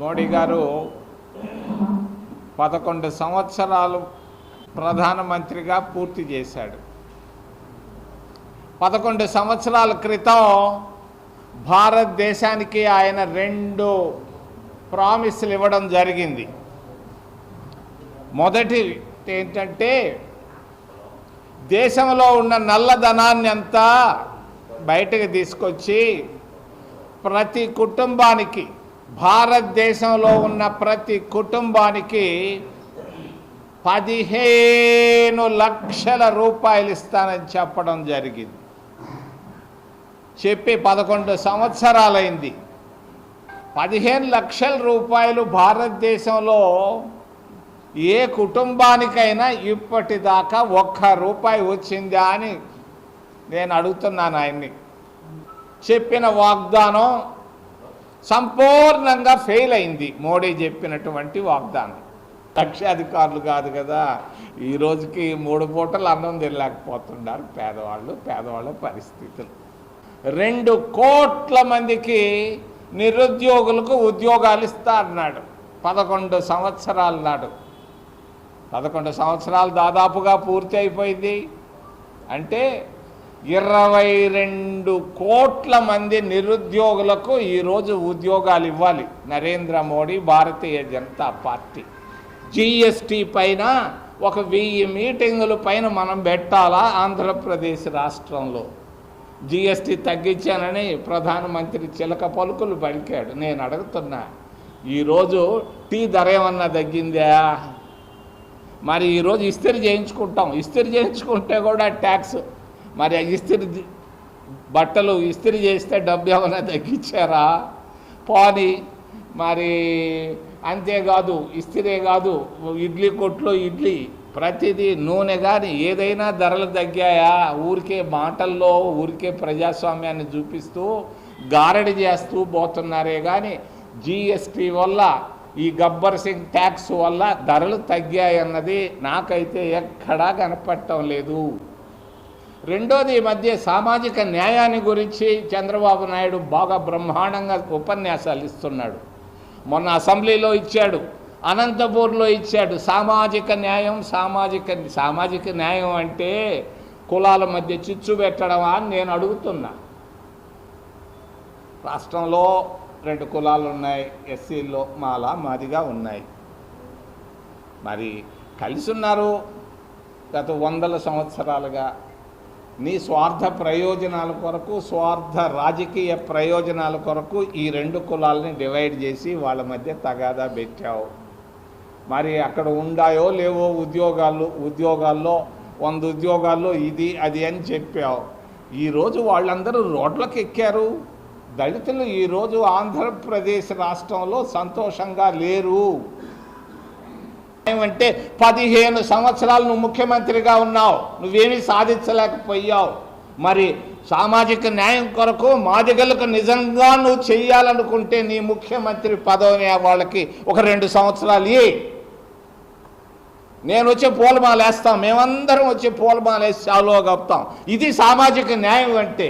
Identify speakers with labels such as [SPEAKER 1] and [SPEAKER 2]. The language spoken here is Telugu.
[SPEAKER 1] మోడీ గారు పదకొండు సంవత్సరాలు ప్రధానమంత్రిగా పూర్తి చేశాడు. పదకొండు సంవత్సరాల క్రితం భారతదేశానికి ఆయన రెండు ప్రామిస్లు ఇవ్వడం జరిగింది. మొదటి ఏంటంటే దేశంలో ఉన్న నల్లధనాన్ని అంతా బయటకు తీసుకొచ్చి ప్రతి కుటుంబానికి భారతదేశంలో ఉన్న ప్రతి కుటుంబానికి పదిహేను లక్షల రూపాయలు ఇస్తానని చెప్పడం జరిగింది. చెప్పి పదకొండు సంవత్సరాలైంది. పదిహేను లక్షల రూపాయలు భారతదేశంలో ఏ కుటుంబానికైనా ఇప్పటిదాకా ఒక్క రూపాయి వచ్చిందా అని నేను అడుగుతున్నాను ఆయన్ని. చెప్పిన వాగ్దానం సంపూర్ణంగా ఫెయిల్ అయింది మోడీ చెప్పినటువంటి వాగ్దానం. లక్షాధికారులు కాదు కదా ఈ రోజుకి మూడు పూటలు అన్నం తినలేకపోతున్నారు పేదవాళ్ళు పేదవాళ్ళ పరిస్థితులు. రెండు కోట్ల మందికి నిరుద్యోగులకు ఉద్యోగాలు ఇస్తా అన్నాడు. పదకొండు సంవత్సరాల నాడు. పదకొండు సంవత్సరాలు దాదాపుగా పూర్తి అయిపోయింది. అంటే ఇరవై రెండు కోట్ల మంది నిరుద్యోగులకు ఈరోజు ఉద్యోగాలు ఇవ్వాలి. నరేంద్ర మోడీ భారతీయ జనతా పార్టీ. జిఎస్టీ పైన ఒక వెయ్యి మీటింగుల పైన మనం పెట్టాలా ఆంధ్రప్రదేశ్ రాష్ట్రంలో? జిఎస్టీ తగ్గించానని ప్రధానమంత్రి చిలక పలుకులు పలికాడు. నేను అడుగుతున్నా ఈరోజు టీ ధర ఏమన్నా తగ్గిందా? మరి ఈరోజు ఇస్త్రీ చేయించుకుంటాం. ఇస్త్రీ చేయించుకుంటే కూడా ట్యాక్స్ మరి ఇస్త్రీ బట్టలు ఇస్త్రీ చేస్తే డబ్బు ఏమైనా తగ్గించారా? పోనీ మరి అంతేకాదు ఇస్త్రీ కాదు ఇడ్లీ కొట్లో ఇడ్లీ ప్రతిదీ నూనె కానీ ఏదైనా ధరలు తగ్గాయా? ఊరికే మాటల్లో ఊరికే ప్రజాస్వామ్యాన్ని చూపిస్తూ గారడి చేస్తూ పోతున్నారే కానీ జిఎస్టీ వల్ల ఈ గబ్బర్ సింగ్ ట్యాక్స్ వల్ల ధరలు తగ్గాయన్నది నాకైతే ఎక్కడా కనపడటం లేదు. రెండోది ఈ మధ్య సామాజిక న్యాయాన్ని గురించి చంద్రబాబు నాయుడు బాగా బ్రహ్మాండంగా ఉపన్యాసాలు ఇస్తున్నాడు. మొన్న అసెంబ్లీలో ఇచ్చాడు అనంతపూర్లో ఇచ్చాడు. సామాజిక న్యాయం సామాజిక సామాజిక న్యాయం అంటే కులాల మధ్య చిచ్చు పెట్టడమా అని నేను అడుగుతున్నా. రాష్ట్రంలో రెండు కులాలు ఉన్నాయి ఎస్సీల్లో మాల మాదిగా ఉన్నాయి. మరి కలిసి ఉన్నారు. గత వందల సంవత్సరాలుగా నీ స్వార్థ ప్రయోజనాల కొరకు స్వార్థ రాజకీయ ప్రయోజనాల కొరకు ఈ రెండు కులాలని డివైడ్ చేసి వాళ్ళ మధ్య తగాదా పెట్టావు. మరి అక్కడ ఉండాయో లేవో ఉద్యోగాలు ఉద్యోగాల్లో వంద ఉద్యోగాల్లో ఇది అది అని చెప్పావు. ఈరోజు వాళ్ళందరూ రోడ్లకు ఎక్కారు. దళితులు ఈరోజు ఆంధ్రప్రదేశ్ రాష్ట్రంలో సంతోషంగా లేరు. ఏమంటే పదిహేను సంవత్సరాలు నువ్వు ముఖ్యమంత్రిగా ఉన్నావు. నువ్వేమీ సాధించలేకపోయావు. మరి సామాజిక న్యాయం కొరకు మాదిగలకు నిజంగా నువ్వు చెయ్యాలనుకుంటే నీ ముఖ్యమంత్రి పదవిని వాళ్ళకి ఒక రెండు సంవత్సరాలు ఇయ్యి. నేను వచ్చి పూలమాల వేస్తాం మేమందరం వచ్చి పూలమాల వేసి గప్తాం ఇది సామాజిక న్యాయం అంటే.